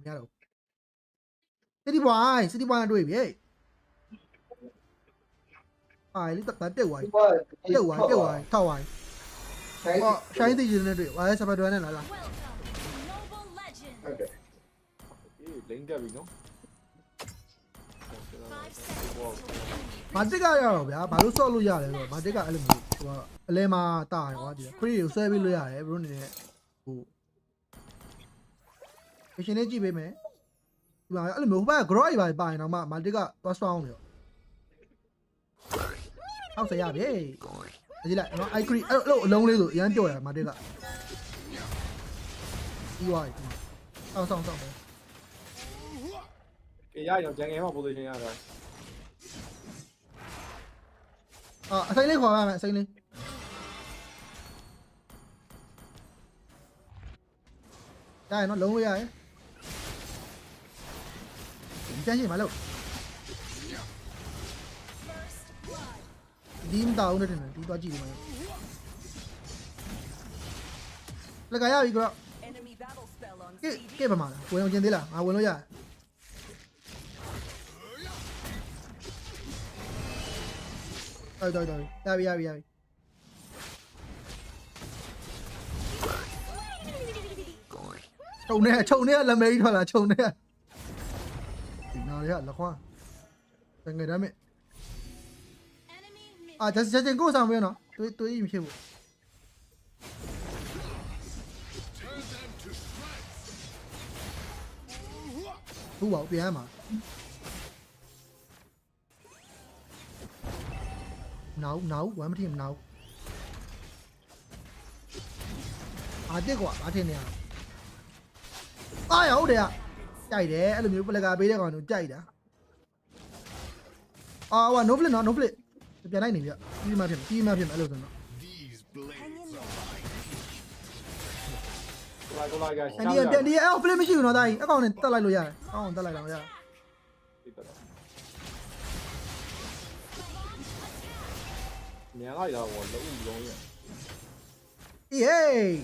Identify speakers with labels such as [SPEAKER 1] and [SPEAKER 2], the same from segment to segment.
[SPEAKER 1] မရတော့စီတီဘွိုင်းစီတီဘွိုင်းတွေ့ပြီဟဲ့အိုင်လေးတက်တက်ဝိုင်း
[SPEAKER 2] ဒီဘွား
[SPEAKER 1] တက်ဝိုင်းတက်ဝိုင်းထောက်ဝိုင်း
[SPEAKER 2] ဆိုင်
[SPEAKER 1] ဟောရှိုင်းတီဂျင်နဲ့တွေ့ဝါရဲစပယ်တွဲနဲ့လာလာ
[SPEAKER 2] ဟုတ်တယ်
[SPEAKER 3] အေးလိန်ကပ်ပြီနော်
[SPEAKER 1] မာတစ်ကရတော့ဗျာဘာလို့ဆော့လို့ရလဲဆိုတော့မာတစ်ကအဲ့လိုမျိုးဟိုကအလဲမှာတာရကွာဒီခရီးကိုဆွဲပြီးလို့ရတယ်ဘရိုနေနဲ့ဟို ပရှင်လေးကြည့်ပေးမယ်ဒီမှာအဲ့လိုမျိုးဟိုဘက်က grow တွေပါပါရင်တော့မှမာတစ်ကသွားဆောင်းနေရောအောက်ဆက်ရပြီဒီလိုက်နော် i cream အဲ့လိုအလုံးလေးဆိုအရန်ပြော့ရမာတစ်ကဒီဝိုင်းဆောင်းဆောင်းဆောင်း
[SPEAKER 3] အေးရရောဂျန်ငယ်မှာ position ရတာ
[SPEAKER 1] အာအစိမ့်လေးခေါ်ရမယ်အစိမ့်လေးရရနော်လုံးလို့ရရ 이단이 말로 님 다운을 했네 이 바지 이거 लगाया भी करो के के बमाना
[SPEAKER 4] वो मुझे दिला हां
[SPEAKER 1] वो
[SPEAKER 4] लो
[SPEAKER 1] यार Rồi rồi rồi, ra đi ra đi ra đi. Trâu nè, trâu nè là mày thôi là trâu nè hẳn là khoa. Cái người đã mẹ 아 sang bên 상면 해놔 또또 im 해보 두 bảo vệ mà nấu nấu của em thêm nấu à thế quả à thế nè. Ai ẩu đấy à? နော်တွေးတွေးမဖြစ်ဘူးဘူးပါပြန်ရမှာနောက်နောက်ဝမ်းမထင်မနောက်အာတက်ကွာအားထင်နေရအားရဟုတ်တယ်ကြိုက်တယ်အဲ့လိုမျိုးပလက်ကပေးတဲ့ကောင်တို့ကြိုက်တာအာဟိုနိုဖလစ်နော်နိုဖလစ်ပြန်လိုက်နေပြကြီးမှဖြစ်ကြီးမှဖြစ်အဲ့လိုဆိုတော့
[SPEAKER 5] These blades are
[SPEAKER 3] ကိုလာကိုလာက
[SPEAKER 1] အန်ဒီပြန်ဒီအဲ့ဖလစ်မရှိဘူးနော်တာကြီးအကောင်နဲ့တက်လိုက်လို့ရတယ်အကောင်တက်လိုက်တော့ရတယ်
[SPEAKER 3] မြန်လိုက်တော့လုံးလုံးရ
[SPEAKER 1] အေးဟေး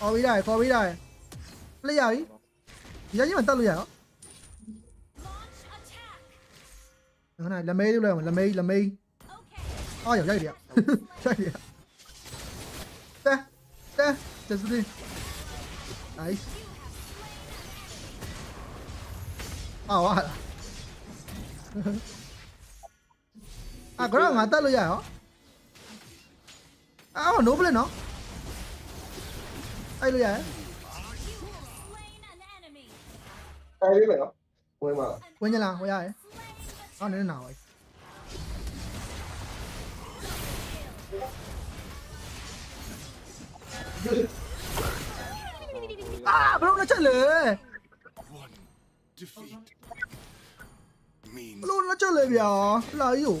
[SPEAKER 1] ခေါ်ပြီးရတယ်ခေါ်ပြီးရတယ်ဖလစ်ရပြီ 얘기만 따로 해요. 하나 라메이 돌려요. 라메이 라메이. 아, 야, 야이야. 야이야. 따. 따.
[SPEAKER 2] 됐으니. 나이스. 아, 와. 아,
[SPEAKER 1] 그럼 안 따로 해요. 아, 노블레 너. 아이 로야. 때리네요.
[SPEAKER 5] 뭐야?
[SPEAKER 1] 원진아, 뭐야? 아, nào 나와. à bro nó chơi
[SPEAKER 2] lề. Luôn nó chơi lề bìa, là yêu.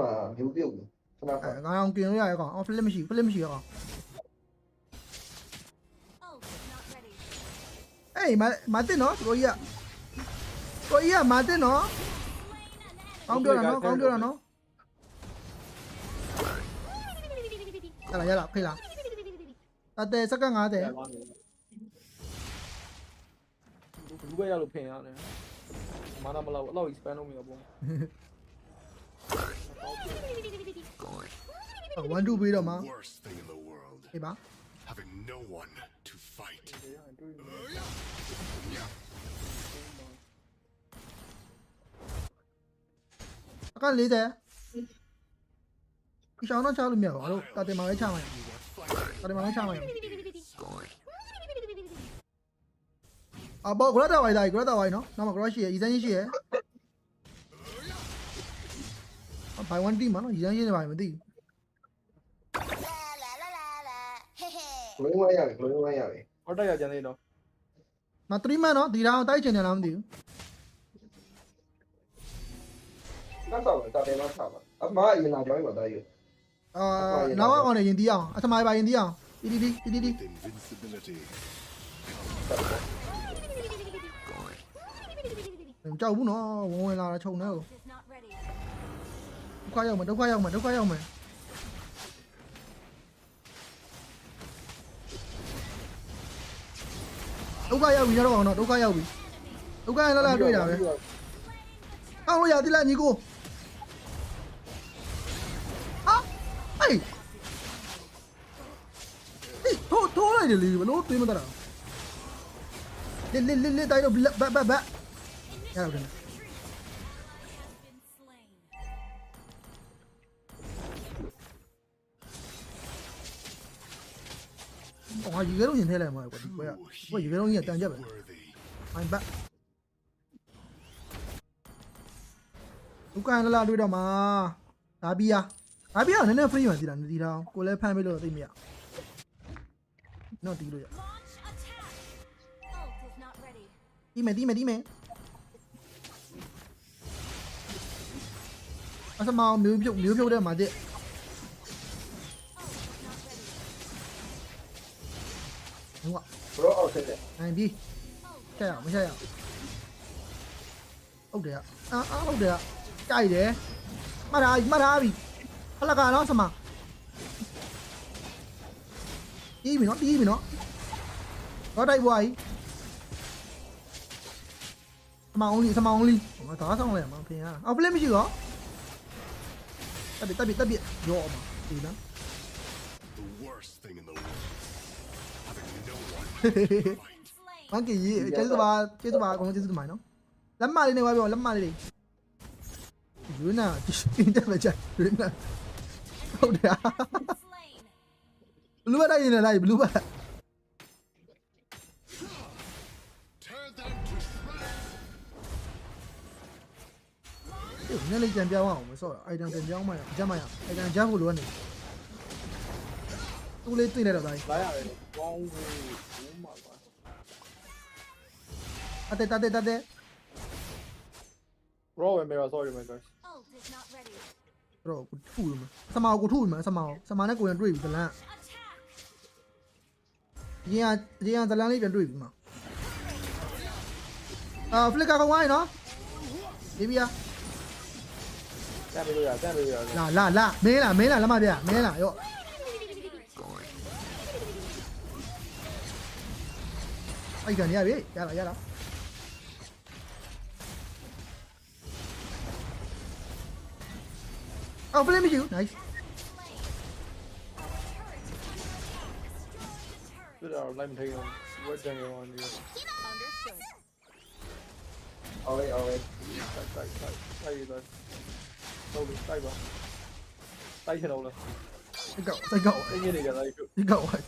[SPEAKER 2] မှာမျိုးပြုတ်ပြီခဏခ
[SPEAKER 1] အဲ
[SPEAKER 2] ဏ
[SPEAKER 1] ငါအောင်กินလို့ရရကောင်အော်ဖလစ်မရှိဖလစ်မရှိရကောင်အေးမမတင်နော်ကိုကြီးကကိုကြီးကမတင်နော်ကောင်းပြောတာနော်ကောင်းပြောတာနော်ရလာရလာဖေးလာတတဲ့စက္ကန့်90
[SPEAKER 3] ဘူးပဲရလို့ဖင်ရတယ်မာနာမလောက်အဲ့လောက် expand လုပ်မိတော့ပုံ
[SPEAKER 1] 1 2ပြီးတော့မှာ
[SPEAKER 5] worst thing in the world
[SPEAKER 1] အေးပါ
[SPEAKER 5] having no one to fight
[SPEAKER 1] အက40ဒီရှောင်းတော့ချလို့မရဘူးအဲ့တော့တတင်မှာပဲချမှာရတတင်မှာပဲချမှာရအဘောဂရတာဝိုင်ဒါဂရတာဝိုင်နော်နောက်မှာဂရရှိရဤစမ်းရှိရ ဘိုင်1တီမှာနော်ဤစမ်းရှိနေပါမသိဘူး
[SPEAKER 2] ဂလိုးဝိုင်းရတယ်ဂလိုးဝိုင်းရတယ်
[SPEAKER 3] ဟောတက်ရကြနေတော့
[SPEAKER 1] မ3မန်နော်ဒီတောင်တိုက်ချင်တယ်လားမသိဘူး
[SPEAKER 2] နောက်တော့တာတယ်နောက်ဆက်ပါအမအရင်လာကြောင်းပါတာယူ
[SPEAKER 1] အာနောက်ကကောင်နေရင်တီးအောင်အထမိုင်ပါရင်တီးအောင်တီးတီးတီးတီးတီး
[SPEAKER 5] with invincibility
[SPEAKER 1] မမကြောက်ဘူးနော်ဝင်ဝင်လာတာခြုံနေကို
[SPEAKER 4] Is not ready.
[SPEAKER 1] ဒုက္ခရောက်မယ်ဒုက္ခရောက်မယ်ဒုက္ခရောက်မယ်ဒုက္ခရောက်ပြီရတော့အောင်တော့ဒုက္ခရောက်ပြီဒုက္ခရလာလာတွေ့တာပဲအောက်လို့ရတိလာညီကိုဟာအေးအေးထိုးထိုးလိုက်တယ်လေဘလို့တွေးမတတ်တာလေလေလေလေတိုင်းတော့ဘတ်ဘတ်ဘတ်ရတော့တယ် ဟောယူရဲလုံးရင်ထဲလိုက်မှာကွာဒီကွဲကကွာယူရဲလုံးကြီးကတန်ကြက်ပဲ
[SPEAKER 5] Worthy.
[SPEAKER 1] I'm back ဒုက္ခလာလာတွေ့တော့မှာဒါဘီယာဒါဘီယာနည်းနည်း free မှစီတာနေတီတောင်ကိုလည်းဖမ်းပေးလို့သိမရနော်တီးလို့ရ
[SPEAKER 4] Launch attack. Ult is not ready.
[SPEAKER 1] တီးမယ်တီးမယ်တီးမယ်အစမောင်မျိုးပြုတ်မျိုးပြုတ်တဲ့မှာတဲ့
[SPEAKER 4] ready.
[SPEAKER 1] ဟိုက
[SPEAKER 2] ဘရောအောက်ဆက်တယ်
[SPEAKER 1] နိုင်ပြီချက်ရအောင်မချက်ရအောင်ဟုတ်တယ်ကအာအာဟုတ်တယ်ကကြိုက်တယ်မှတ်ထားမှတ်ထားပြီဟလာကနော်စမတီးပြီနော်တီးပြီနော်တော့တိုက်ပွားကြီးစမအောင်လီစမအောင်လီမသားဆောင်လဲမဖင်ရအော်ပလက်မရှိတော့တက်ပြီတက်ပြီတက်ပြီရောမှာဒီနော်
[SPEAKER 5] The worst thing in the world. Having
[SPEAKER 1] monkey చేతులు đi này బాగా కొంచెం చేతులు మాయన లమ్మాలి
[SPEAKER 5] నీ బాబు లమ్మాలి చూడనా
[SPEAKER 1] తింటా బచ్చా చూడనా అవునా బ్లూ బరా అయినా రాయి này này Ê, nhanh lên chèn béo không? Mới sợ, ai đang chèn béo mày à? Chèn mày à? Ai đang chèn phụ luôn này? သူလေးသိနေတော့ဒါကြီး
[SPEAKER 3] လာရတယ်ကောင်းဘူးဘူးမှာပါ
[SPEAKER 1] အတက်တက်တက်တက်
[SPEAKER 3] row ပဲ mirror sorry my guys
[SPEAKER 4] Ult is not ready.
[SPEAKER 1] တော့ကိုထူလို့မစမာကိုထူလို့မစမာစမာနဲ့ကိုရင်တွေ့ပြီဇလန်
[SPEAKER 4] Attack.
[SPEAKER 1] ရင်ကရင်ကဇလန်လေးပြန်တွေ့ပြီမှာအာဖလစ်ကာကောင်ဝိုင်းနော်ဒီဘီယာ
[SPEAKER 3] တန်ပေးလို့ရတန်ပေးလို့ရ
[SPEAKER 1] လာလာလာမင်းလာမင်းလာလက်မပြမင်းလာရော့ Ay dönüyor abi. Gel gel al. I'll blame you. Nice.
[SPEAKER 3] Good out, let me take him.
[SPEAKER 4] We're
[SPEAKER 2] doing it on you.
[SPEAKER 3] Oh wait, oh wait. Tay, tay, tay. Tay rồi. Đâu bị tay vào. Tay trên đầu rồi. Tay cậu, tay cậu. Tay
[SPEAKER 1] như này cả tay cậu. Tay cậu rồi.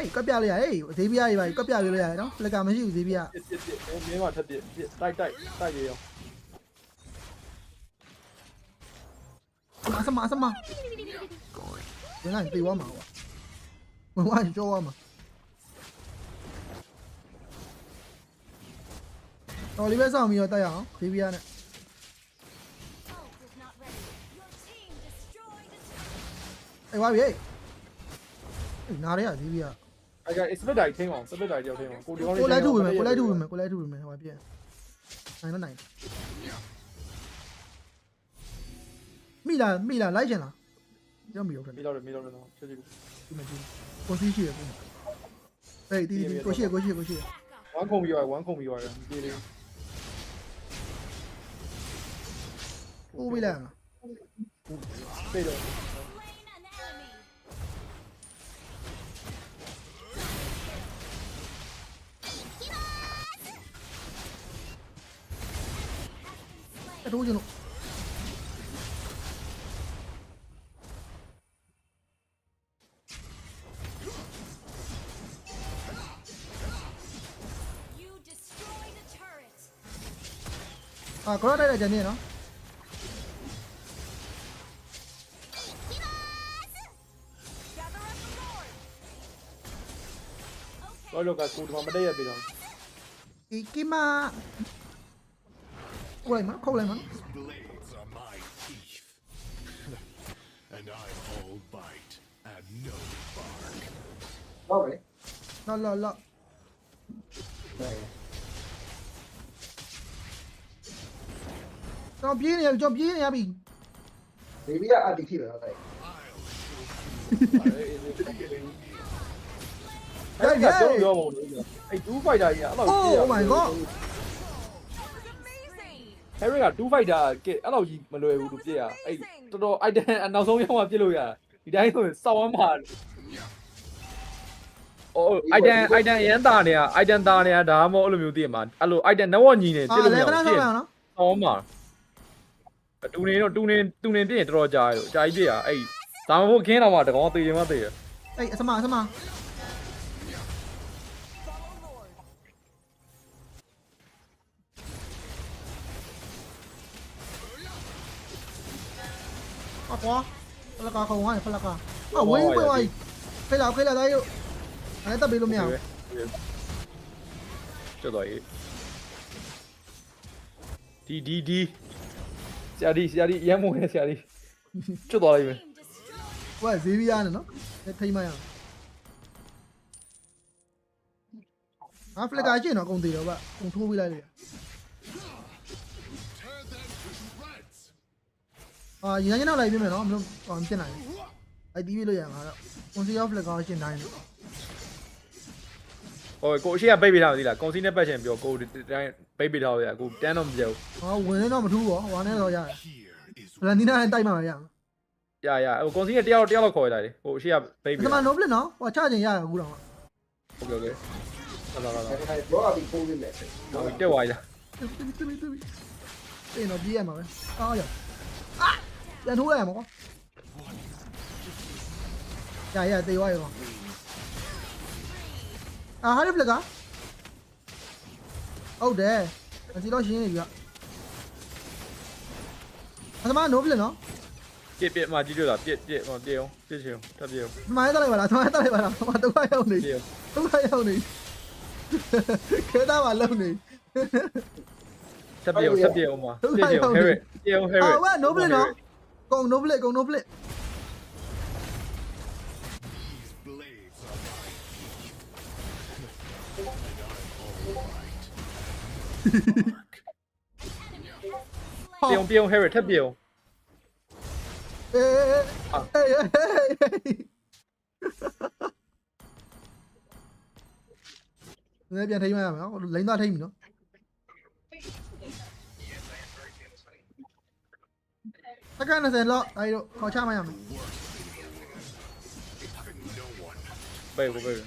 [SPEAKER 3] အင်းကြီးတွေကတိုက်ပြုတ်
[SPEAKER 1] စိတ်ကောက်ဝိုင်းအေးကပ်ပြလိုက်ရအေးဈေးပြရရပါကပ်ပြပေးလို့ရတယ်နော်ဖလစ်ကာမရှိဘူးဈေးပြ
[SPEAKER 3] ပြစ်ပြစ်ပြစ်မင်းမထက်ပြစ်ပြစ်တိုက်တိုက်တိုက်ရအောင်
[SPEAKER 1] အစမအစမဝင်လိုက်ပြေးသွားမှာကွာဝင်သွားရင်ကြောသွားမှာတော်လေးပဲစောင့်ပြီးတော့တက်ရအောင်ဈေးပြနဲ့
[SPEAKER 4] Ult is not ready. Your team destroyed a turret.
[SPEAKER 1] အေးဝါပြီအေးနားရရဈေးပြ
[SPEAKER 3] အဲ့က
[SPEAKER 1] 哎呀，是不是大听嘛？是不是大叫听嘛？过
[SPEAKER 3] 来周围没？过来周围没？过来周围没？
[SPEAKER 1] 外边，哪能耐？
[SPEAKER 3] 没弹，
[SPEAKER 4] 没弹，来
[SPEAKER 1] 先啦！要没有
[SPEAKER 4] 的，没刀人，
[SPEAKER 1] 没刀人的话，十几个，你们
[SPEAKER 4] 几个？过几
[SPEAKER 3] 期？哎，弟弟，过些，过些，过些。管控
[SPEAKER 1] 以外，管控以外的弟弟。我回来
[SPEAKER 5] 了。对的。Aduh. Ah, kalau ada di sini, no?
[SPEAKER 1] Kalau kasih mau ada
[SPEAKER 2] ya bilang. Ikimas. Kolejna, kolejna. Dobry. No, no, no. Yo viene,
[SPEAKER 3] yo viene, Abby. Debía adictivo, ¿no? Hey, hey! Hey, dude, fight that, yeah.
[SPEAKER 1] Oh my god!
[SPEAKER 4] Amazing!
[SPEAKER 3] ဟဲရီက2 fighter ကအဲ့လောက်ကြီးမလွယ်ဘူးသူပြည့်ရအဲ့တော်တော် item အနောက်ဆုံးရောက်မှပြည့်လို့ရဒီတိုင်းဆိုရင်စောက်ဝမ်းပါအော် item item ရန်တာနေရ item တာနေရဒါမှမဟုတ်အဲ့လိုမျိုးသိရမှာအဲ့လို item network ညီနေ
[SPEAKER 1] အာ
[SPEAKER 3] ပြည့်လို့မ
[SPEAKER 1] လေ
[SPEAKER 3] ရ
[SPEAKER 1] ခဏ
[SPEAKER 3] ဘူး
[SPEAKER 1] ဆော
[SPEAKER 3] ပြ
[SPEAKER 1] က်
[SPEAKER 3] ည့်
[SPEAKER 1] ရအောင်နော်
[SPEAKER 3] စောက်ဝမ်းပါတူနေတော့တူနေတူနေပြည့်ရင်တော်တော်ကြာရလို့ကြာကြီးပြည့်ရအဲ့ဒါမှမဟုတ်ခင်းတော့မှတကောင်သေးတယ်မှသေးရ
[SPEAKER 1] အေးအစမအစမ အကွာဖလကာခုံဝိုင်းဖလကာအဝင်းပွင့်ဝိုင်းခေလာခေလာတိုင်းရောအဲ့တက်ပေးလို့မရဘူး
[SPEAKER 3] ကျွတ်သွားရေးဒီဒီဒီဆရာဒီဆရာဒီရမ်းမုန်းနေဆရာဒီကျွတ်သွားလိုက်မယ်
[SPEAKER 4] Team destroyed!
[SPEAKER 1] ဟိုကဈေးပြီးရတယ်နော်ထိမ့်မရအောင်ငါဖလကာရှင်းတော့အကုန်သေးတော့ဗျအကုန်ထိုးပေးလိုက်လေ အာရန်ကျင်းတော့လိုက်ပြမယ်နော်မလို့ဟိုဖြစ်နိုင်တယ်အဲ့တီးပြလို့ရမှာတော့ Conceal of Flicker ရှင်းနိုင်တယ်
[SPEAKER 3] ဟိုကိုအရှိကပိတ်ပေးထားမသိလားကွန်စီနဲ့ပတ်ချင်ပြောကိုတိုင်းပိတ်ပေးထားရအခုတန်းတော့မပြောဘူး
[SPEAKER 1] ဟောဝင်နေတော့မထူးဘောဟိုနဲ့တော့ရတယ်ဘလန်ဒီနာနဲ့တိုက်မှာပဲရ
[SPEAKER 3] ရရဟိုကွန်စီနဲ့တယောက်တယောက်လောက်ခေါ်ရတာလေဟိုအရှိကပိတ်
[SPEAKER 1] ပေး
[SPEAKER 3] တ
[SPEAKER 1] ယ်ဒီမှာ no blitz နော်ဟိုချချင်ရရအခုတော့
[SPEAKER 3] ဟုတ်ကဲ့ဟုတ်ကဲ့လာလာလာ
[SPEAKER 2] ဘောအပြီးပိုးနေမယ်
[SPEAKER 3] ဟိုတက်သွားရ
[SPEAKER 1] တင်းတော့ပြေးရမှာပဲအားရ ပြန်ထိုးရမှာကွာရရတေးဝါရောအာဟာရဖလကာဟုတ်တယ်အစီတော့ရှင်းနေပြီကပထမနိုးပလစ်နော်
[SPEAKER 3] ပြစ်ပြစ်မှကြီးတွေ့တာပြစ်ပြစ်ဟိုပြစ်အောင်ပြစ်ချင်ထပ်ပြစ်အောင်
[SPEAKER 1] ပထမတက်လိုက်ပါလားပထမတက်လိုက်ပါလားပထမတော့ရောက်နေ
[SPEAKER 3] ပြစ်အောင်
[SPEAKER 1] တော့ရောက်နေခဲသားပါလုံနေ
[SPEAKER 3] ထပ်ပြစ်အောင်ထပ်ပြစ်အောင်မှာပြစ်ချင်အောင်ဟဲရပြစ်အောင်ဟဲရ
[SPEAKER 1] အာဝဲနိုးပလစ်နော်
[SPEAKER 3] Con noble, con noble. Pion, pion, Harry, thép pion. Ê, ê, ê, ê, ê, ê. Nên
[SPEAKER 1] biết thấy mà, lấy ra thêm nữa. မ့်ပြီနော်တက္က90လောက်အဲ့တော့ခေါ်ချမရမယ်
[SPEAKER 5] Having no one.
[SPEAKER 3] ပိတ်ကိုပိတ်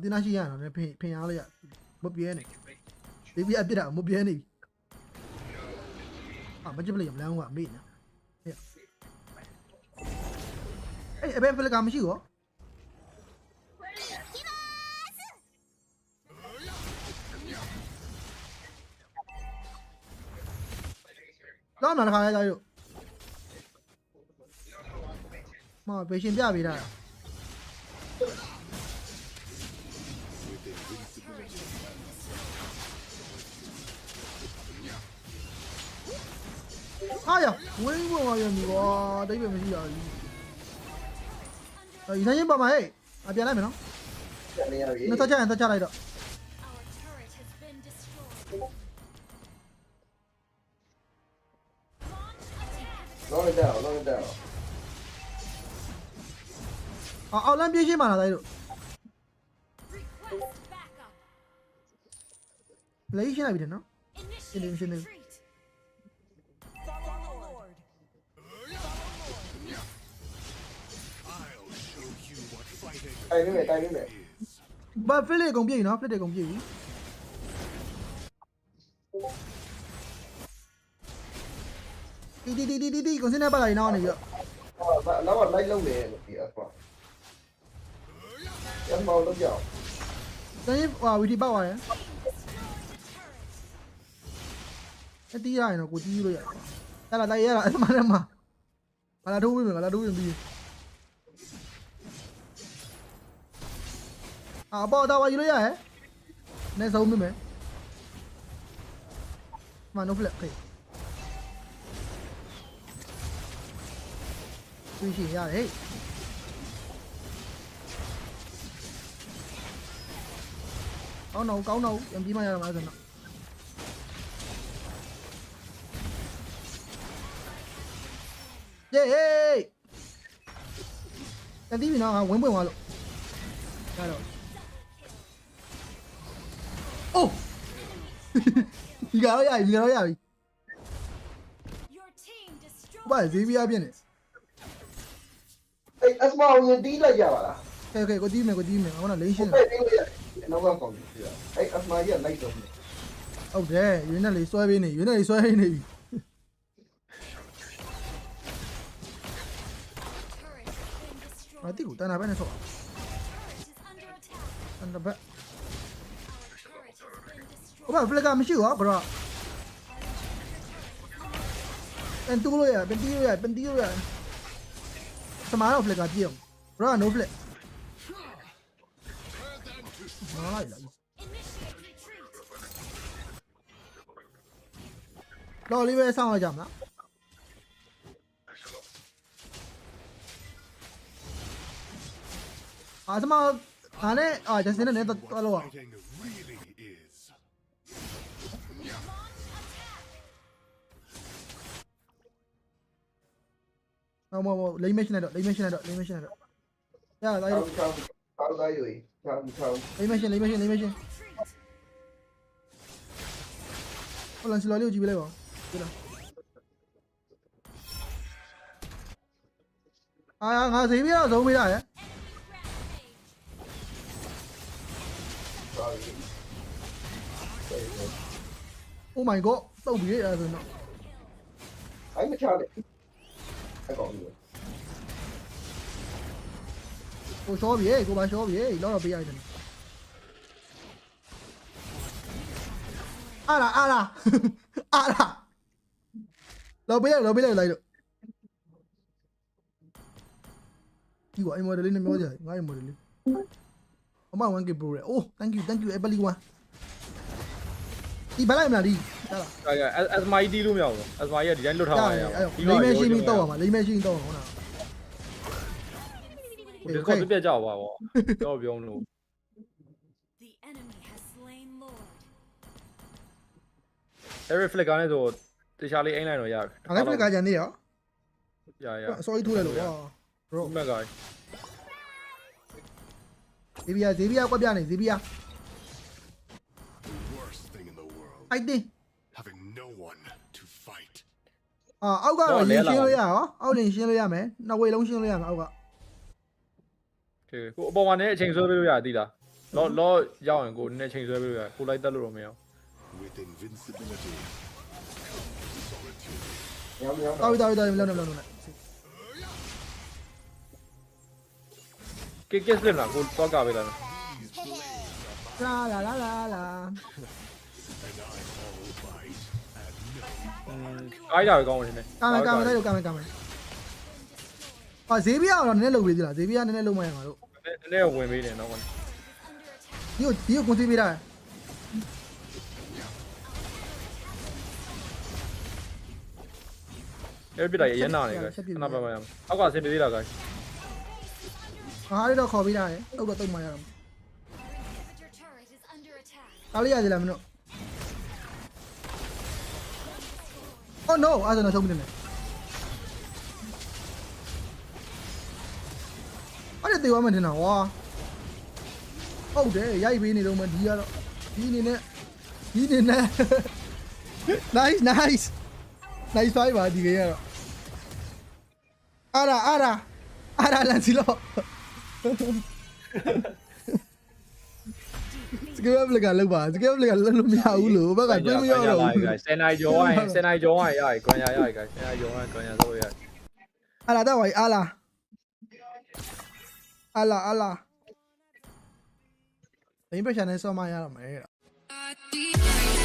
[SPEAKER 1] ဒီနာရှိရနော်ဖင်ဖင်ရလိုက်ရမပြဲနေဒီပြအပြစ်တာမပြဲနေပြီအာမကြည့်ပလိုက်ရမလန်းကမေ့နေအေးအဲ့အဘယ်ဖလကမရှိရော တော့ 拉满的卡还加油！妈，微信变被了。哎呀，稳稳啊，兄弟，哇，这边没血啊！哎，一三一八
[SPEAKER 2] 八哎，啊，别来
[SPEAKER 1] 没了。那他家人，他家来的。လော
[SPEAKER 2] င်းတက်အောင်လောင်းတက်အောင်
[SPEAKER 1] အော်အောက်လမ်းပြေးရှင်းပါလားတိုင်းတို့
[SPEAKER 4] Request backup.
[SPEAKER 1] လေးရှင်းလိုက်ပြီတဲ့နော်
[SPEAKER 4] Initiate
[SPEAKER 1] Initiate.
[SPEAKER 4] retreat. Follow Lord.
[SPEAKER 5] I'll show you what fighting
[SPEAKER 2] တိုင်နေမယ်တိုင်နေမယ်
[SPEAKER 5] is.
[SPEAKER 1] ဘာဖလစ်ကုန်ပြေးပြီနော်ဖလစ်တွေကုန်ပြေးပြီ တီတီတီတီတီတီကိုစင်းနေပါလာရင်နောက်နေပြီတော့
[SPEAKER 2] ဟောနောက်ကလိုက်လုံးနေလို့ဒီအကွာရမောင်းလို့ကြောက်
[SPEAKER 1] တန်းဟွာဝီတီပောက်သွားတယ်အတီးရရင်တော့ကိုတီးလို့ရတယ်အဲ့ဒါတိုက်ရတာအမှန်တည်းမှာဘာလာထိုးဝင်မလားထိုးဝင်ပြီးအာပေါ်တော့ယူလို့ရရဲ့နေဆုံးမိမယ်မနိုဖလက်ခေ duy trì ra đấy. Cáo nâu cáo nâu em đi may là lại rồi yeah đi nào vì nó quấn bơi ngoài luôn ra rồi. Ô! À, à. Gì cả đó
[SPEAKER 4] vậy gì cả
[SPEAKER 1] đó vậy 不，ZV 变的。
[SPEAKER 2] အေးအစမောင်ရင်တီးလိုက်ကြပါလား
[SPEAKER 1] ကဲကဲကိုတီးမယ်ကိုတီးမယ်ဟောနော်လိမ့်ရှင်း
[SPEAKER 2] ဖက်ပြီးလို့ရတယ်နောက်ကကောင်းပြီအေးအစမောင်ကြီးကလိုက်တော့တယ်
[SPEAKER 1] ဟုတ်တယ်ရွေးနဲ့လေးဆွဲပေးနေရွေးနဲ့လေးဆွဲပေးနေပြီ
[SPEAKER 4] Turret has been destroyed.
[SPEAKER 1] ငါတိကိုတန်တာပဲနဲ့ဆော့
[SPEAKER 4] Turret is under attack.
[SPEAKER 1] တန်တာပဲ
[SPEAKER 4] Our turret has been destroyed.
[SPEAKER 1] ဟိုဘက်ဖလက်ကမရှိဘူးဟောဘရောပန်တူလို့ရပန်တီလို့ရပန်တီလို့ရ Samara uflet batió. Prueba no uflet. Ay,
[SPEAKER 2] la
[SPEAKER 1] Lo.
[SPEAKER 2] Ah, semalam. Ah, ne... Ah, ya lo. không không không lấy
[SPEAKER 1] mech này được lấy mech này được lấy mech này được. Ra đây không không
[SPEAKER 4] không
[SPEAKER 1] đây rồi không không. Lấy mech lấy mech lấy mech ô lần xin lỗi lưu gì bị lấy bỏ được rồi à ngã gì biết đâu
[SPEAKER 4] giống bị
[SPEAKER 2] lại á
[SPEAKER 1] Oh my god,
[SPEAKER 2] tao bị rồi nó.
[SPEAKER 1] Ai mà chào đấy. Hay còn gì nữa? Cô số gì ấy, cô ba số gì ấy, là bây giờ rồi? À là, à là. À là. Rồi bây giờ, rồi bây giờ lại được. Đi gọi em mời lên em mời rồi, ngay em mời lên. Ông bảo anh kịp bù rồi, oh, thank you, thank you, em bali qua ဒီဘလိုက်မလားဒီဟာလား။
[SPEAKER 3] အဲ့အဲ့အစမိုင်းတီးလို့မရဘူး။အစမိုင်းကဒီတိုင်းလွတ်ထား
[SPEAKER 1] ရ
[SPEAKER 3] ပါ
[SPEAKER 1] တ
[SPEAKER 3] ရ
[SPEAKER 1] ယ်
[SPEAKER 3] အောင်
[SPEAKER 1] အဲ့လိမ့်မဲရှင်းပြီးတော့ပါမှာလိမ့်မဲရှင်းတော့ဟုတ်လား
[SPEAKER 3] ဒီကောပြပြကြပါဘော။တော့ပြောလို့
[SPEAKER 4] The enemy has slain Lord.
[SPEAKER 3] every flick ကလည်းဆိုတခြားလေးအိမ်လိုက်တော့ရတယ်။
[SPEAKER 1] အဲ့ဖက်ကကြံနေရော
[SPEAKER 3] ရရ
[SPEAKER 1] အစောကြီးထိုးလိုက်လို့ဟာ bro
[SPEAKER 3] မက်က
[SPEAKER 1] ဇေဘီယာဇေဘီယာကွက်ပြနေဇေ အိုက်တင်
[SPEAKER 5] Having no one to fight.
[SPEAKER 1] အာအောက်ကတော့ရင်ရှင်းလို့ရရောအောက်လင်ရှင်းလို့ရမယ်နှစ်ဝေလုံးရှင်းလို့ရမယ်အောက်က
[SPEAKER 3] ကဲကိုအပေါ်မှာလည်းအချိန်ဆွဲပေးလို့ရသိလားလောလောရောက်ရင်ကိုနည်းနည်းချိန်ဆွဲပေးလို့ရကိုလိုက်တက်လို့တော့မရဘူး
[SPEAKER 5] With invincibility. Solitude.
[SPEAKER 2] ညောင်းညောင်း
[SPEAKER 1] တောက်တောက်တောက်လုံးလုံးလုံးလုံး
[SPEAKER 3] ကစ်ကစ်စလစ်လားကိုတော့ကပေးလိုက်
[SPEAKER 1] လာလာလာလာလာ
[SPEAKER 3] အားရပဲကောင်းတယ်နည်း
[SPEAKER 1] ကာမကာမလိုက်လို့ကာမကာမဟာဇေဘီယာကတော့နည်းနည်းလုပ်ပေးသေးလားဇေဘီယာနည်းနည်းလုပ်မှရမှာလို့
[SPEAKER 3] နည်းနည်းဝင်ပေးတယ်နော်ကွ
[SPEAKER 4] Under attack.
[SPEAKER 1] ဒီကိုဒီကိုကွန်စီပေးတာ
[SPEAKER 3] အဲ့ပြစ်တာရရနာနေကခဏပါပါရမယ်အောက်ကဆင်ပြေသေးလားကဲ
[SPEAKER 1] ဟာရီတော့ခေါ်ပေးတာရယ်တုတ်တော့တုတ်မှရတော့
[SPEAKER 4] Inhibitor turret is under attack.
[SPEAKER 1] ကားလေးရသေးလားမင်းတို့ Oh no အဲ့ဒါတော့ချုပ်နေတယ်အဲ့ဒါတေဝမတင်တာဝါဟုတ်တယ်ရိုက်ပေးနေတော့မဒီကတော့ဒီအနေနဲ့ဒီအနေနဲ့ nice nice nice five ပါဒီကေကတော့အားရအားရအားရလန်စီလို့ စကေဘလကလောက်ပါစကေဘလကလောက်လို့မရဘူးလို့ဘက်ကတွင်းမရောတော့ဘူး
[SPEAKER 3] ဆယ်နိုင်ကျော်ရရင်ဆယ်နိုင်ကျော်ရရင်ရရကွန်ရရရကဆယ်နိုင်ကျော်ရရင်ကွန်ရဆိုရ
[SPEAKER 1] အာလာတော့ဝိုင်အာလာအာလာအာလာဘယ်ပက်ရှာနေဆောမရတော့မယ်